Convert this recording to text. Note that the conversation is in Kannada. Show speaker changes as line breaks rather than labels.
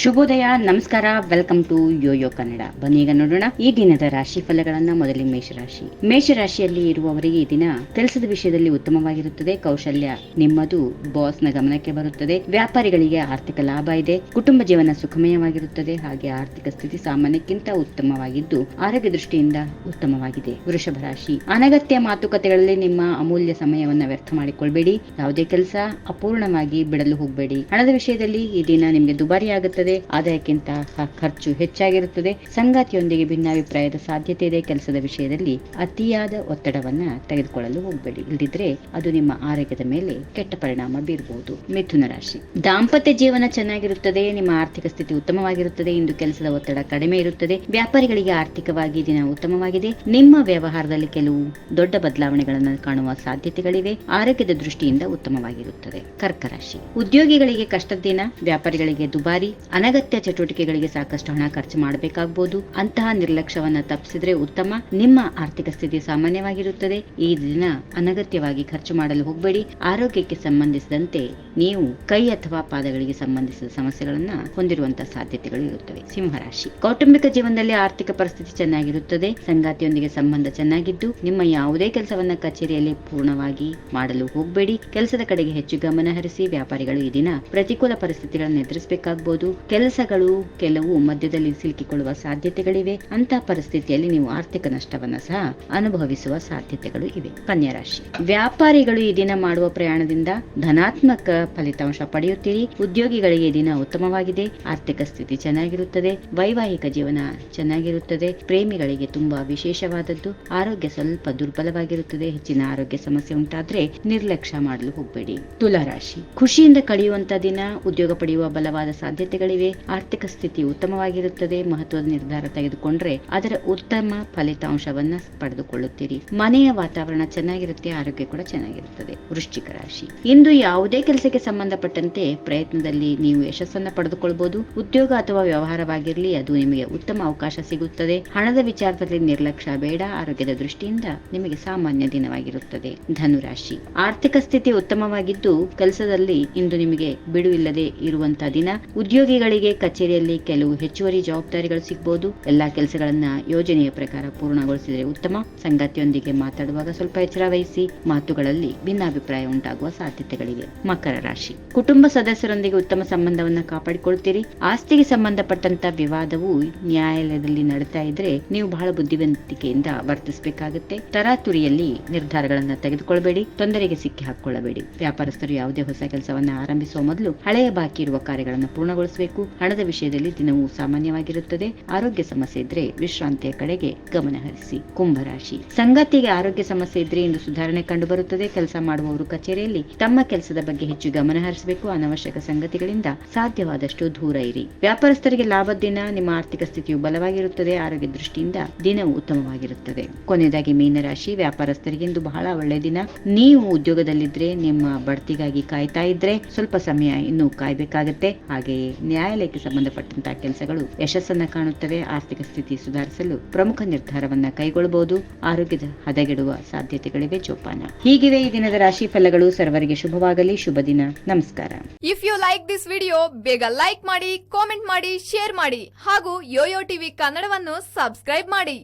ಶುಭೋದಯ, ನಮಸ್ಕಾರ ವೆಲ್ಕಮ್ ಟು ಯೋಯೋ ಕನ್ನಡ ಬನ್ನಿ ಈಗ ನೋಡೋಣ ಈ ದಿನದ ರಾಶಿ ಫಲಗಳನ್ನ ಮೊದಲಿಗೆ ಮೇಷರಾಶಿ. ಮೇಷರಾಶಿಯಲ್ಲಿ ಇರುವವರಿಗೆ ಈ ದಿನ ಕೆಲಸದ ವಿಷಯದಲ್ಲಿ ಉತ್ತಮವಾಗಿರುತ್ತದೆ. ಕೌಶಲ್ಯ ನಿಮ್ಮದು ಬಾಸ್ನ ಗಮನಕ್ಕೆ ಬರುತ್ತದೆ. ವ್ಯಾಪಾರಿಗಳಿಗೆ ಆರ್ಥಿಕ ಲಾಭ ಇದೆ. ಕುಟುಂಬ ಜೀವನ ಸುಖಮಯವಾಗಿರುತ್ತದೆ. ಹಾಗೆ ಆರ್ಥಿಕ ಸ್ಥಿತಿ ಸಾಮಾನ್ಯಕ್ಕಿಂತ ಉತ್ತಮವಾಗಿದ್ದು, ಆರೋಗ್ಯ ದೃಷ್ಟಿಯಿಂದ ಉತ್ತಮವಾಗಿದೆ. ವೃಷಭ ರಾಶಿ. ಅನಗತ್ಯ ಮಾತುಕತೆಗಳಲ್ಲಿ ನಿಮ್ಮ ಅಮೂಲ್ಯ ಸಮಯವನ್ನ ವ್ಯರ್ಥ ಮಾಡಿಕೊಳ್ಬೇಡಿ. ಯಾವುದೇ ಕೆಲಸ ಅಪೂರ್ಣವಾಗಿ ಬಿಡಲು ಹೋಗಬೇಡಿ. ಹಣದ ವಿಷಯದಲ್ಲಿ ಈ ದಿನ ನಿಮಗೆ ದುಬಾರಿ ಆಗುತ್ತದೆ ಆದಾಯಕ್ಕಿಂತ ಖರ್ಚು ಹೆಚ್ಚಾಗಿರುತ್ತದೆ. ಸಂಗಾತಿಯೊಂದಿಗೆ ಭಿನ್ನಾಭಿಪ್ರಾಯದ ಸಾಧ್ಯತೆ ಇದೆ. ಕೆಲಸದ ವಿಷಯದಲ್ಲಿ ಅತಿಯಾದ ಒತ್ತಡವನ್ನ ತೆಗೆದುಕೊಳ್ಳಲು ಹೋಗಬೇಡಿ. ಇಲ್ಲದಿದ್ರೆ ಅದು ನಿಮ್ಮ ಆರೋಗ್ಯದ ಮೇಲೆ ಕೆಟ್ಟ ಪರಿಣಾಮ ಬೀರಬಹುದು ಮಿಥುನ ರಾಶಿ. ದಾಂಪತ್ಯ ಜೀವನ ಚೆನ್ನಾಗಿರುತ್ತದೆ. ನಿಮ್ಮ ಆರ್ಥಿಕ ಸ್ಥಿತಿ ಉತ್ತಮವಾಗಿರುತ್ತದೆ. ಇಂದು ಕೆಲಸದ ಒತ್ತಡ ಕಡಿಮೆ ಇರುತ್ತದೆ. ವ್ಯಾಪಾರಿಗಳಿಗೆ ಆರ್ಥಿಕವಾಗಿ ದಿನ ಉತ್ತಮವಾಗಿದೆ. ನಿಮ್ಮ ವ್ಯವಹಾರದಲ್ಲಿ ಕೆಲವು ದೊಡ್ಡ ಬದಲಾವಣೆಗಳನ್ನು ಕಾಣುವ ಸಾಧ್ಯತೆಗಳಿವೆ. ಆರೋಗ್ಯದ ದೃಷ್ಟಿಯಿಂದ ಉತ್ತಮವಾಗಿರುತ್ತದೆ. ಕರ್ಕ ರಾಶಿ. ಉದ್ಯೋಗಿಗಳಿಗೆ ಕಷ್ಟದ ದಿನ, ವ್ಯಾಪಾರಿಗಳಿಗೆ ದುಬಾರಿ ಅನಗತ್ಯ ಚಟುವಟಿಕೆಗಳಿಗೆ ಸಾಕಷ್ಟು ಹಣ ಖರ್ಚು ಮಾಡಬೇಕಾಗಬಹುದು ಅಂತಹ ನಿರ್ಲಕ್ಷ್ಯವನ್ನ ತಪ್ಪಿಸಿದ್ರೆ ಉತ್ತಮ. ನಿಮ್ಮ ಆರ್ಥಿಕ ಸ್ಥಿತಿ ಸಾಮಾನ್ಯವಾಗಿರುತ್ತದೆ. ಈ ದಿನ ಅನಗತ್ಯವಾಗಿ ಖರ್ಚು ಮಾಡಲು ಹೋಗಬೇಡಿ. ಆರೋಗ್ಯಕ್ಕೆ ಸಂಬಂಧಿಸಿದಂತೆ ನೀವು ಕೈ ಅಥವಾ ಪಾದಗಳಿಗೆ ಸಂಬಂಧಿಸಿದ ಸಮಸ್ಯೆಗಳನ್ನ ಹೊಂದಿರುವಂತಹ ಸಾಧ್ಯತೆಗಳು ಇರುತ್ತವೆ. ಸಿಂಹರಾಶಿ ಕೌಟುಂಬಿಕ ಜೀವನದಲ್ಲಿ ಆರ್ಥಿಕ ಪರಿಸ್ಥಿತಿ ಚೆನ್ನಾಗಿರುತ್ತದೆ. ಸಂಗಾತಿಯೊಂದಿಗೆ ಸಂಬಂಧ ಚೆನ್ನಾಗಿದ್ದು, ನಿಮ್ಮ ಯಾವುದೇ ಕೆಲಸವನ್ನ ಕಚೇರಿಯಲ್ಲಿ ಪೂರ್ಣವಾಗಿ ಮಾಡಲು ಹೋಗಬೇಡಿ. ಕೆಲಸದ ಕಡೆಗೆ ಹೆಚ್ಚು ಗಮನ ಹರಿಸಿ ವ್ಯಾಪಾರಿಗಳು ಈ ದಿನ ಪ್ರತಿಕೂಲ ಪರಿಸ್ಥಿತಿಗಳನ್ನು ಎದುರಿಸಬೇಕಾಗಬಹುದು ಕೆಲಸಗಳು ಕೆಲವು ಮಧ್ಯದಲ್ಲಿ ಸಿಲುಕಿಕೊಳ್ಳುವ ಸಾಧ್ಯತೆಗಳಿವೆ. ಅಂತ ಪರಿಸ್ಥಿತಿಯಲ್ಲಿ ನೀವು ಆರ್ಥಿಕ ನಷ್ಟವನ್ನ ಸಹ ಅನುಭವಿಸುವ ಸಾಧ್ಯತೆಗಳು ಇವೆ. ಕನ್ಯಾ ರಾಶಿ. ವ್ಯಾಪಾರಿಗಳು ಈ ದಿನ ಮಾಡುವ ಪ್ರಯಾಣದಿಂದ ಧನಾತ್ಮಕ ಫಲಿತಾಂಶ ಪಡೆಯುತ್ತೀರಿ. ಉದ್ಯೋಗಿಗಳಿಗೆ ದಿನ ಉತ್ತಮವಾಗಿದೆ. ಆರ್ಥಿಕ ಸ್ಥಿತಿ ಚೆನ್ನಾಗಿರುತ್ತದೆ. ವೈವಾಹಿಕ ಜೀವನ ಚೆನ್ನಾಗಿರುತ್ತದೆ. ಪ್ರೇಮಿಗಳಿಗೆ ತುಂಬಾ ವಿಶೇಷವಾದದ್ದು. ಆರೋಗ್ಯ ಸ್ವಲ್ಪ ದುರ್ಬಲವಾಗಿರುತ್ತದೆ. ಹೆಚ್ಚಿನ ಆರೋಗ್ಯ ಸಮಸ್ಯೆ ಉಂಟಾದ್ರೆ ನಿರ್ಲಕ್ಷ್ಯ ಮಾಡಲು ಹೋಗಬೇಡಿ. ತುಲಾ ರಾಶಿ. ಖುಷಿಯಿಂದ ಕಳೆಯುವಂತ ದಿನ, ಉದ್ಯೋಗ ಪಡೆಯುವ ಬಲವಾದ ಸಾಧ್ಯತೆಗಳಿವೆ. ಆರ್ಥಿಕ ಸ್ಥಿತಿ ಉತ್ತಮವಾಗಿರುತ್ತದೆ, ಮಹತ್ವದ ನಿರ್ಧಾರ ತೆಗೆದುಕೊಂಡ್ರೆ ಅದರ ಉತ್ತಮ ಫಲಿತಾಂಶವನ್ನ ಪಡೆದುಕೊಳ್ಳುತ್ತೀರಿ. ಮನೆಯ ವಾತಾವರಣ ಚೆನ್ನಾಗಿರುತ್ತೆ, ಆರೋಗ್ಯ ಕೂಡ ಚೆನ್ನಾಗಿರುತ್ತದೆ. ವೃಶ್ಚಿಕ ರಾಶಿ. ಇಂದು ಯಾವುದೇ ಕೆಲಸಕ್ಕೆ ಸಂಬಂಧಪಟ್ಟಂತೆ ಪ್ರಯತ್ನದಲ್ಲಿ ನೀವು ಯಶಸ್ಸನ್ನ ಪಡೆದುಕೊಳ್ಳಬಹುದು ಉದ್ಯೋಗ ಅಥವಾ ವ್ಯವಹಾರವಾಗಿರಲಿ, ಅದು ನಿಮಗೆ ಉತ್ತಮ ಅವಕಾಶ ಸಿಗುತ್ತದೆ. ಹಣದ ವಿಚಾರದಲ್ಲಿ ನಿರ್ಲಕ್ಷ್ಯ ಬೇಡ, ಆರೋಗ್ಯದ ದೃಷ್ಟಿಯಿಂದ ನಿಮಗೆ ಸಾಮಾನ್ಯ ದಿನವಾಗಿರುತ್ತದೆ. ಧನುರಾಶಿ. ಆರ್ಥಿಕ ಸ್ಥಿತಿ ಉತ್ತಮವಾಗಿದ್ದು, ಕೆಲಸದಲ್ಲಿ ಇಂದು ನಿಮಗೆ ಬಿಡುವಿಲ್ಲದೆ ಇರುವಂತಹ ದಿನ. ಉದ್ಯೋಗಿಗಳಿಗೆ ಕಚೇರಿಯಲ್ಲಿ ಕೆಲವು ಹೆಚ್ಚುವರಿ ಜವಾಬ್ದಾರಿಗಳು ಸಿಗಬಹುದು ಎಲ್ಲಾ ಕೆಲಸಗಳನ್ನ ಯೋಜನೆಯ ಪ್ರಕಾರ ಪೂರ್ಣಗೊಳಿಸಿದರೆ ಉತ್ತಮ. ಸಂಗಾತಿಯೊಂದಿಗೆ ಮಾತಾಡುವಾಗ ಸ್ವಲ್ಪ ಎಚ್ಚರ ವಹಿಸಿ. ಮಾತುಗಳಲ್ಲಿ ಭಿನ್ನಾಭಿಪ್ರಾಯ ಉಂಟಾಗುವ ಸಾಧ್ಯತೆಗಳಿವೆ. ಮಕರ ರಾಶಿ. ಕುಟುಂಬ ಸದಸ್ಯರೊಂದಿಗೆ ಉತ್ತಮ ಸಂಬಂಧವನ್ನು ಕಾಪಾಡಿಕೊಳ್ತೀರಿ. ಆಸ್ತಿಗೆ ಸಂಬಂಧಪಟ್ಟಂತ ವಿವಾದವು ನ್ಯಾಯಾಲಯದಲ್ಲಿ ನಡೀತಾ ಇದ್ರೆ ನೀವು ಬಹಳ ಬುದ್ಧಿವಂತಿಕೆಯಿಂದ ವರ್ತಿಸಬೇಕಾಗುತ್ತೆ. ತರಾತುರಿಯಲ್ಲಿ ನಿರ್ಧಾರಗಳನ್ನ ತೆಗೆದುಕೊಳ್ಳಬೇಡಿ ತೊಂದರೆಗೆ ಸಿಕ್ಕಿ ಹಾಕೊಳ್ಳಬೇಡಿ ವ್ಯಾಪಾರಸ್ಥರು ಯಾವುದೇ ಹೊಸ ಕೆಲಸವನ್ನು ಆರಂಭಿಸುವ ಮೊದಲು ಹಳೆಯ ಬಾಕಿ ಇರುವ ಕಾರ್ಯಗಳನ್ನು ಪೂರ್ಣಗೊಳಿಸಬೇಕು. ಹಣದ ವಿಷಯದಲ್ಲಿ ದಿನವೂ ಸಾಮಾನ್ಯವಾಗಿರುತ್ತದೆ. ಆರೋಗ್ಯ ಸಮಸ್ಯೆ ಇದ್ರೆ ವಿಶ್ರಾಂತಿಯ ಕಡೆಗೆ ಗಮನ ಹರಿಸಿ. ಕುಂಭರಾಶಿ ಸಂಗಾತಿಗೆ ಆರೋಗ್ಯ ಸಮಸ್ಯೆ ಇದ್ರೆ ಇಂದು ಸುಧಾರಣೆ ಕಂಡು ಬರುತ್ತದೆ ಕೆಲಸ ಮಾಡುವವರು ಕಚೇರಿಯಲ್ಲಿ ತಮ್ಮ ಕೆಲಸದ ಬಗ್ಗೆ ಹೆಚ್ಚು ಗಮನ ಹರಿಸಬೇಕು. ಅನವಶ್ಯಕ ಸಂಗತಿಗಳಿಂದ ಸಾಧ್ಯವಾದಷ್ಟು ದೂರ ಇರಿ. ವ್ಯಾಪಾರಸ್ಥರಿಗೆ ಲಾಭದ ದಿನ ನಿಮ್ಮ ಆರ್ಥಿಕ ಸ್ಥಿತಿಯು ಬಲವಾಗಿರುತ್ತದೆ. ಆರೋಗ್ಯ ದೃಷ್ಟಿಯಿಂದ ದಿನವು ಉತ್ತಮವಾಗಿರುತ್ತದೆ. ಕೊನೆಯದಾಗಿ ಮೀನರಾಶಿ ವ್ಯಾಪಾರಸ್ಥರಿಗೆ ಇಂದು ಬಹಳ ಒಳ್ಳೆಯ ದಿನ. ನೀವು ಉದ್ಯೋಗದಲ್ಲಿದ್ರೆ ನಿಮ್ಮ ಬಡ್ತಿಗಾಗಿ ಕಾಯ್ತಾ ಇದ್ರೆ ಸ್ವಲ್ಪ ಸಮಯ ಇನ್ನೂ ಕಾಯ್ಬೇಕಾಗತ್ತೆ. ಹಾಗೆಯೇ ನ್ಯಾಯಾಲಯಕ್ಕೆ ಸಂಬಂಧಪಟ್ಟಂತಹ ಕೆಲಸಗಳು ಯಶಸ್ಸನ್ನ ಕಾಣುತ್ತವೆ, ಆರ್ಥಿಕ ಸ್ಥಿತಿ ಸುಧಾರಿಸಲು ಪ್ರಮುಖ ನಿರ್ಧಾರವನ್ನ ಕೈಗೊಳ್ಳಬಹುದು ಆರೋಗ್ಯದ ಹದಗೆಡುವ ಸಾಧ್ಯತೆಗಳಿವೆ ಜೋಪಾನ. ಹೀಗಿವೆ ಈ ದಿನದ ರಾಶಿ ಫಲಗಳು ಸರ್ವರಿಗೆ ಶುಭವಾಗಲಿ, ಶುಭ ದಿನ. ನಮಸ್ಕಾರ.
If you like this video ಬೇಗ ಲೈಕ್ ಮಾಡಿ ಕಾಮೆಂಟ್ ಮಾಡಿ ಶೇರ್ ಮಾಡಿ ಹಾಗೂ ಯೋಯೋ ಟಿವಿ ಕನ್ನಡವನ್ನು ಸಬ್ಸ್ಕ್ರೈಬ್ ಮಾಡಿ.